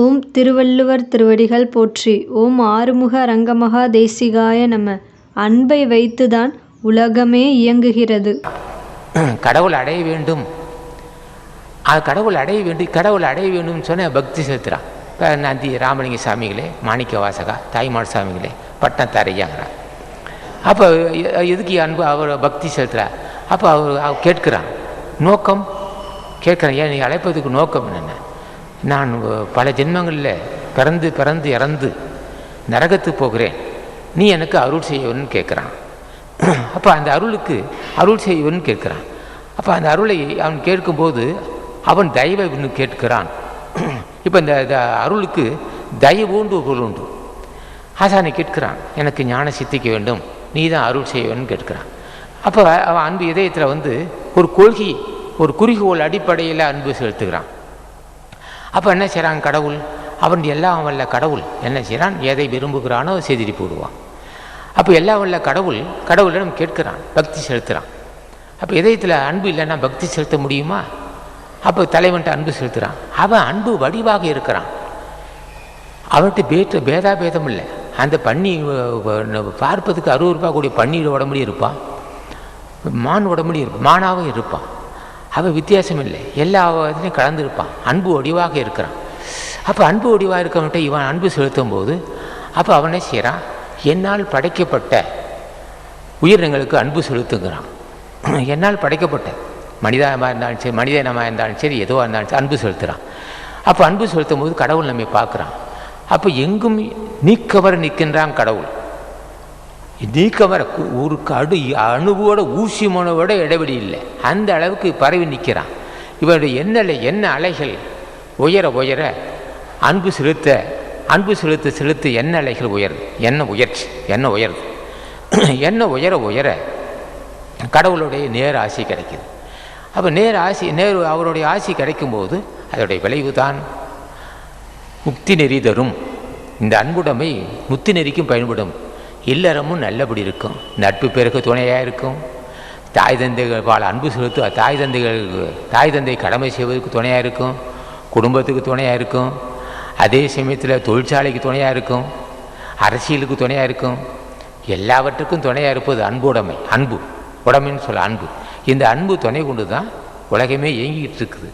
ஓம் திருவள்ளுவர் திருவடிகள் போற்றி. ஓம் ஆறுமுக அரங்கமகா தேசிகாய நம. அன்பை வைத்துதான் உலகமே இயங்குகிறது. கடவுள் அடைய வேண்டும். அது கடவுள் அடைய வேண்டும் கடவுள் அடைய வேண்டும்னு சொன்ன பக்தி செலுத்துகிறான் இப்போ நந்தி ராமலிங்க சாமிகளே மாணிக்க வாசகா தாய்மார் சாமிகளே பட்டத்தரையாங்கிறான் அப்போ எதுக்கு அன்பு அவர் பக்தி செலுத்துறா அப்போ அவர் அவர் கேட்கிறான். நோக்கம்? கேட்குறேன். ஏன் நீ அழைப்பதுக்கு நோக்கம் என்னென்ன? நான் பல ஜென்மங்களில் பிறந்து பிறந்து இறந்து நரகத்துக்கு போகிறேன். நீ எனக்கு அருள் செய்யணும்னு கேட்குறான். அப்போ அந்த அருளுக்கு அருள் செய்யணும்னு கேட்குறான். அப்போ அந்த அருளை அவன் கேட்கும்போது அவன் தயவுன்னு கேட்கிறான். இப்போ இந்த அருளுக்கு தயவுண்டு பொருள் உண்டு. ஆசானை கேட்கிறான் எனக்கு ஞான சித்திக்க வேண்டும். நீ தான் அருள் செய்ய கேட்கிறான். அப்போ அவன் அன்பு இதயத்தில் வந்து ஒரு கொள்கை ஒரு குறிக்கோள் அடிப்படையில் அன்பு செலுத்துகிறான். அப்போ என்ன செய்கிறான் கடவுள்? அவன் எல்லாம் வல்ல கடவுள். என்ன செய்கிறான் எதை விரும்புகிறானோ அதை செய்திட்டு போடுவான். அப்போ எல்லாம் வல்ல கடவுள் கடவுளிடம் கேட்கிறான் பக்தி செலுத்துகிறான் அப்போ இதயத்தில் அன்பு இல்லைன்னா பக்தி செலுத்த முடியுமா? அப்போ தலைவன்ட்ட அன்பு செலுத்துகிறான் அவன் அன்பு வடிவாக இருக்கிறான். அவன்கிட்ட பேற்ற பேதாபேதம் இல்லை. அந்த பன்னி பார்ப்பதுக்கு அறுபது ரூபா கூடிய பன்னீர் உடம்புலையும் இருப்பான். மான் உடம்புலையும் இருப்பான். மானாவும் இருப்பான். அவன் வித்தியாசம் இல்லை எல்லா இதுலையும் கலந்துருப்பான். அன்பு ஒடிவாக இருக்கிறான். அப்போ அன்பு ஒடிவாக இருக்கவன்ட்ட இவன் அன்பு செலுத்தும் போது அப்போ அவனே செய்கிறான் என்னால் படைக்கப்பட்ட உயிரினங்களுக்கு அன்பு செலுத்துங்கிறான் என்னால் படைக்கப்பட்ட மனிதனமாக இருந்தாலும் சரி மனிதனமாக இருந்தாலும் சரி எதுவாக இருந்தாலும் சரி அன்பு செலுத்துகிறான் அப்போ அன்பு செலுத்தும் போது கடவுள் நம்மை பார்க்குறான். அப்போ எங்கும் நீக்கவர நிற்கின்றான் கடவுள். நீக்கவர வர ஒரு கடு அணுவோட ஊசி மனவோட இடைவெளி இல்லை. அந்த அளவுக்கு பரவி நிற்கிறான். இவருடைய எண்ணலை என்ன அலைகள் உயர உயர அன்பு செலுத்த அன்பு செலுத்த செலுத்த எண்ண அலைகள் உயருது. என்ன உயர்ச்சி என்ன உயருது. என்ன உயர உயர கடவுளுடைய நேர் ஆசி கிடைக்குது. அப்போ நேர் ஆசி நேர் அவருடைய ஆசி கிடைக்கும்போது அதோடைய விளைவு தான் முக்தி நெறி தரும். இந்த அன்புடைமை முத்தி நெறிக்கும் பயன்படும். இல்லறமும் நல்லபடி இருக்கும். நட்பு பிறகு துணையாக இருக்கும். தாய் தந்தைகள் பால் அன்பு செலுத்து தாய் தந்தைகளுக்கு தாய் தந்தை கடமை செய்வதற்கு துணையாக இருக்கும். குடும்பத்துக்கு துணையாக இருக்கும். அதே சமயத்தில் தொழிற்சாலைக்கு துணையாக இருக்கும். அரசியலுக்கு துணையாக இருக்கும். எல்லாவற்றுக்கும் துணையாக இருப்பது அன்புடைமை அன்பு. உடமைன்னு சொல்ல அன்பு. இந்த அன்பு துணை கொண்டு தான் உலகமே இயங்கிக்கிட்டு இருக்குது.